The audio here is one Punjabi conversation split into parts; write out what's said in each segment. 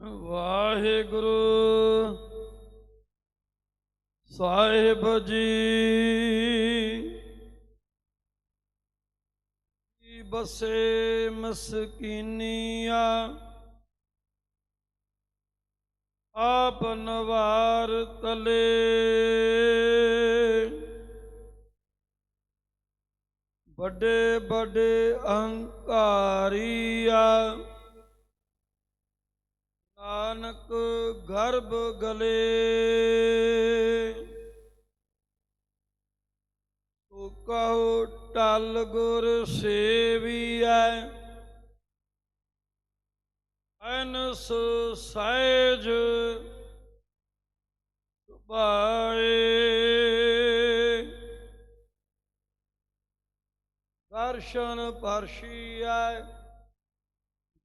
ਵਾਹਿਗੁਰੂ। ਸਾਹਿਬ ਜੀ ਕੀ ਬਸੇ ਮਸਕੀਨੀਆ। ਆਪ ਨਵਾਰ ਤਲੇ। ਵੱਡੇ ਵੱਡੇ ਅਹੰਕਾਰੀਆ। ਨਾਨਕ ਗਰਭ ਗਲੇ। ਤੂੰ ਕਹੋ ਟਲ ਗੁਰ ਸੇਵੀਐ। ਅਨਸ ਸਹਿਜ ਸੁਭਾਏ। ਦਰਸ਼ਨ ਪਰਸ਼ੀਐ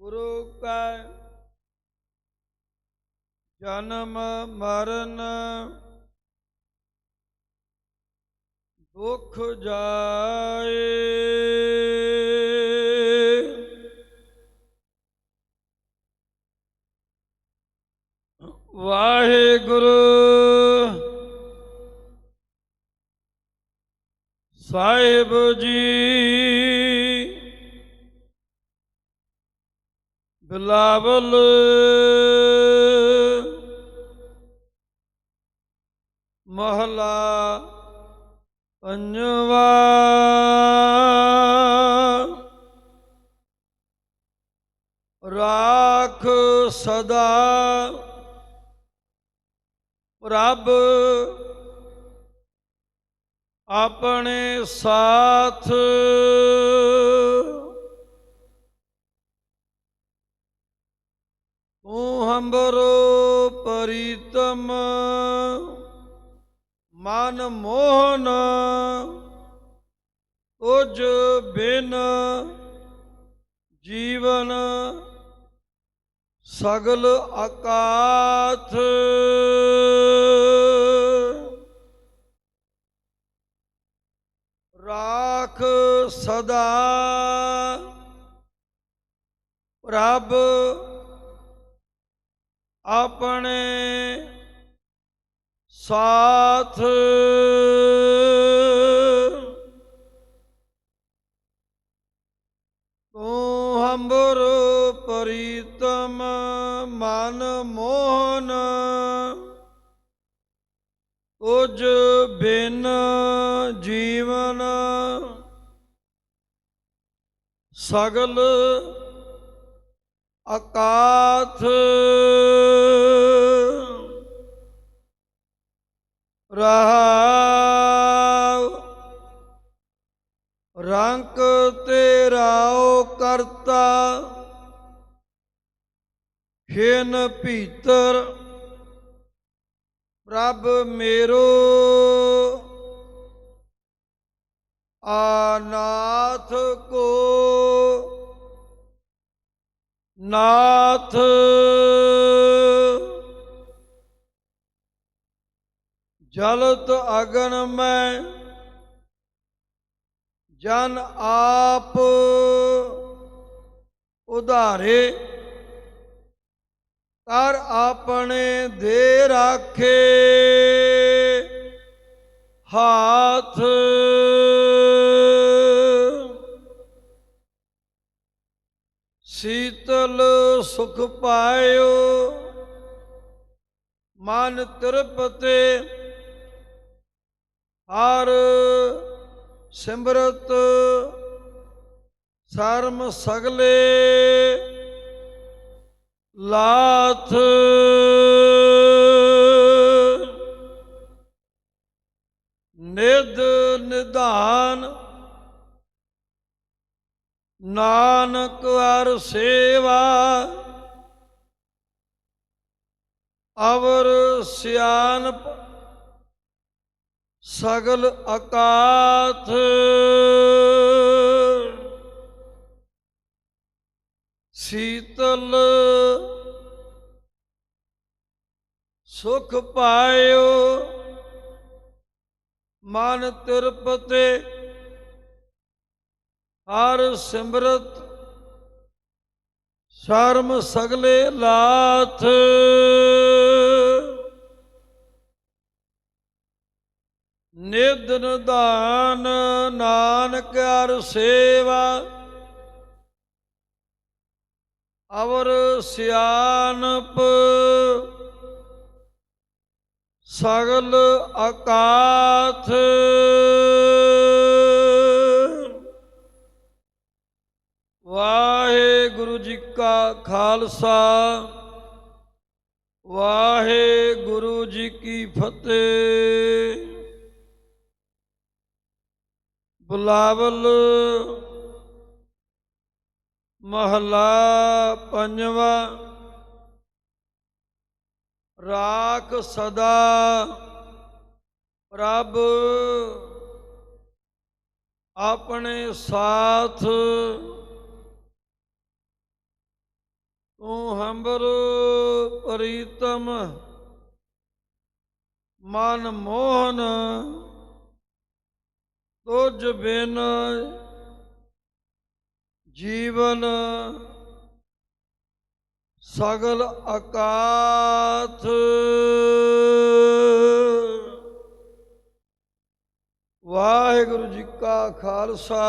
ਗੁਰੂ ਕੈ ਜਨਮ ਮਰਨ ਦੁਖ ਜਾਏ। ਵਾਹਿਗੁਰੂ ਸਾਹਿਬ ਜੀ ਬਿਲਾਵਲ। ਮਹਲਾ ਪੰਜਵਾ। ਰਾਖ ਸਦਾ ਰੱਬ ਆਪਣੇ ਸਾਥ। ਤੂੰ ਹੰਬਰੋ ਪ੍ਰੀਤਮ ਮਨ ਮੋਹਨ ਉਜ ਬਿਨ ਜੀਵਨ ਸਗਲ ਆਕਾਥ ਰਾਖ ਸਦਾ ਰੱਬ ਆਪਣੇ ਸਾਥ। ਤੂੰ ਹੰਬਰ ਪ੍ਰੀਤਮ ਮਨ ਮੋਹਨ ਉਜ ਬਿਨ ਜੀਵਨ ਸਗਲ ਅਕਾਥ। ਰਹਾਉ ਰੰਕ ਤੇਰਾਓ ਕਰਤਾ। ਖੇਨ ਭੀਤਰ ਪ੍ਰਭ ਮੇਰੋ। ਆਨਾਥ ਕੋ ਨਾਥ ਜਲਤ ਅਗਨ ਮੈਂ, ਜਨ ਆਪ ਉਧਾਰੇ। ਕਰ ਆਪਣੇ ਦੇ ਰਾਖੇ, ਹਾਥ ਸੀਤਲ ਸੁਖ ਪਾਇਓ, ਮਨ ਤ੍ਰਿਪਤੇ। ਹਰ ਸਿਮਰਤ ਸਰਮ ਸਗਲੇ ਲਾਥ। ਨਿਦ ਨਿਧਾਨ ਨਾਨਕ ਹਰ ਸੇਵਾ। ਅਵਰ ਸਿਆਨਪ ਸਗਲ ਅਕਾਥ ਸੀਤਲ ਸੁਖ ਪਾਇਓ ਮਨ ਤਿਰਪਤੇ ਹਰ ਸਿਮਰਤ ਸ਼ਰਮ ਸਗਲੇ ਲਾਥ। ਨਿਧ ਨਿਧਾਨ ਨਾਨਕ ਅਰ ਸੇਵਾ। ਅਵਰ ਸਿਆਨਪ ਸਗਲ ਅਕਾਥ। ਵਾਹਿਗੁਰੂ ਜੀ ਕਾ ਖਾਲਸਾ, ਵਾਹਿਗੁਰੂ ਜੀ ਕੀ ਫਤਿਹ। ਬੁਲਾਵਲ ਮਹਲਾ ਪੰਜਵਾ। ਰਾਖ ਸਦਾ ਪ੍ਰਭ ਆਪਣੇ ਸਾਥ। ਤੂੰ ਹੰਬਰ ਪ੍ਰੀਤਮ ਮਨ ਮੋਹਨ ਤੁਝ ਬਿਨ ਜੀਵਨ ਸਗਲ ਅਕਾਥ ਵਾਹਿਗੁਰੂ ਜੀ ਕਾ ਖਾਲਸਾ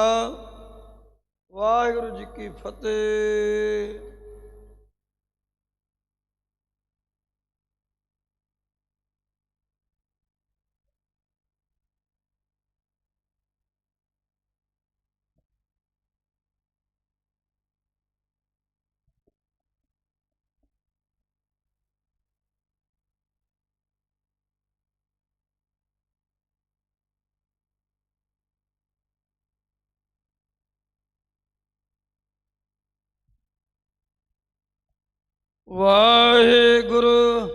ਵਾਹਿਗੁਰੂ ਜੀ ਕੀ ਫਤਿਹ। ਵਾਹਿਗੁਰੂ।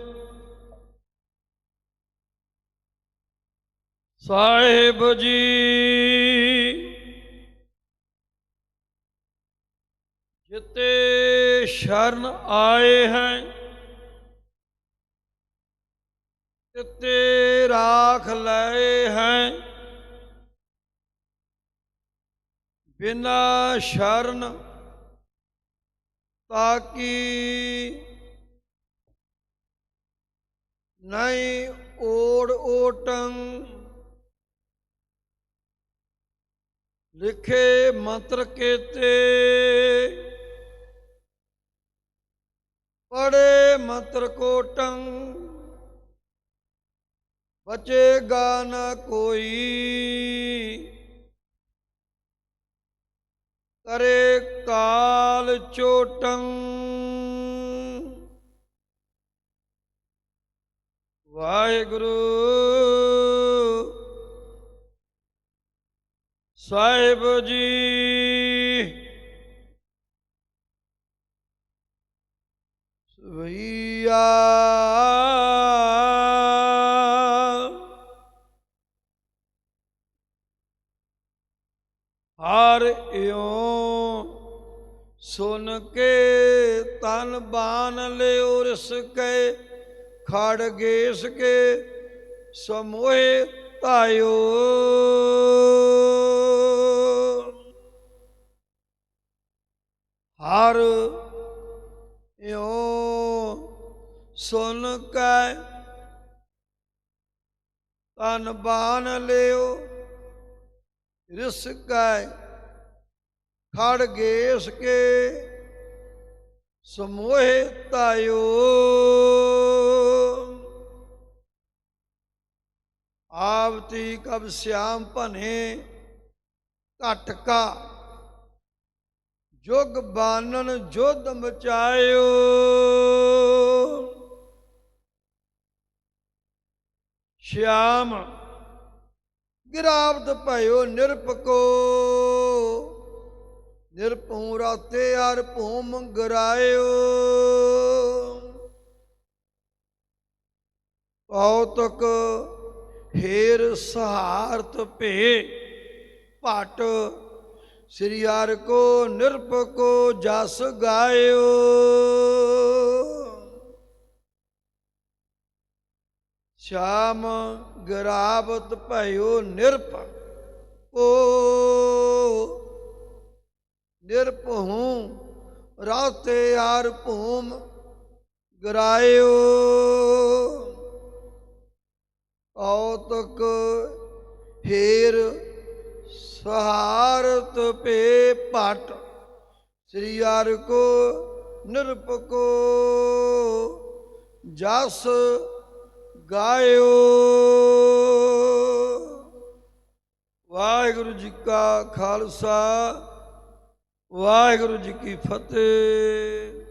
ਸਾਹਿਬ ਜੀ। ਜਿਤੇ ਸ਼ਰਨ ਆਏ ਹੈ ਤਿਤੇ ਰਾਖ ਲਏ ਹੈ। ਬਿਨਾ ਸ਼ਰਨ ਤਾਕੀ ਨਹੀਂ ਓੜ ਓਟੰ ਲਿਖੇ ਮੰਤਰ ਕੇਤੇ ਪੜੇ ਮੰਤਰ ਕੋਟੰ ਬਚੇਗਾ ਨਾ ਕੋਈ ਕਰੇ ਕਾਲ ਚੋਟੰ। ਵਾਹਿਗੁਰੂ। ਸਾਹਿਬ ਜੀ। ਸਵਈਆ। ਹਰ ਇਉ ਸੁਨ ਕੇ ਤਨ ਬਾਨ ਲਿਓ ਰਿਸ ਕੇ, ਖੜ ਗੇਸ ਕੇ, ਸਮੋਹੇ ਧਾਇਓ। ਹਰ ਇਉ ਸੁਨ ਕੇ ਤਨ ਬਾਨ ਲਿਓ, ਰਿਸ ਕੇ ਖੜ ਗੇਸ ਕੇ ਸਮੋਹਿ ਤਾਇਓ। ਆਵਤੀ ਕਬ ਸਿਆਮ ਭਨੇ, ਘਟ ਕਾ। ਜੁਗ ਬਾਨਨ ਜੋਧ ਮਚਾਇਓ। ਸ਼ਿਆਮ, ਗਿਰਾਵਤ ਭਇਓ ਨਿਰਪਕੋ। ਨਿਰਭਉ ਰਾਤੇ ਅਰ ਭੂਮ ਗਰਾਇਓ ਕੌਤਕ ਫੇਰ ਸਹਾਰਤ ਭੇ ਭਟ, ਸ੍ਰੀ ਹਰਿ ਕੋ ਨਿਰਪਕੋ ਜਸ ਗਾਇਓ। ਸ਼ਾਮ ਗਰਾਵਤ ਭਇਓ ਨਿਰਪ ਕੋ ਨਿਰਪਹੂ ਰਾਤੇ ਹਰ ਭੂਮ, ਗਰਾਇਓ। ਕੌਤਕ ਹੀਰ ਸਹਾਰਤ ਪੇ ਪਟ, ਸ੍ਰੀ ਹਰਿ ਕੋ ਨਿਰਪਕੋ ਜਸ ਗਾਇਓ। ਵਾਹਿਗੁਰੂ ਜੀ ਕਾ ਖਾਲਸਾ ਵਾਹਿਗੁਰੂ ਜੀ ਕੀ ਫਤਿਹ।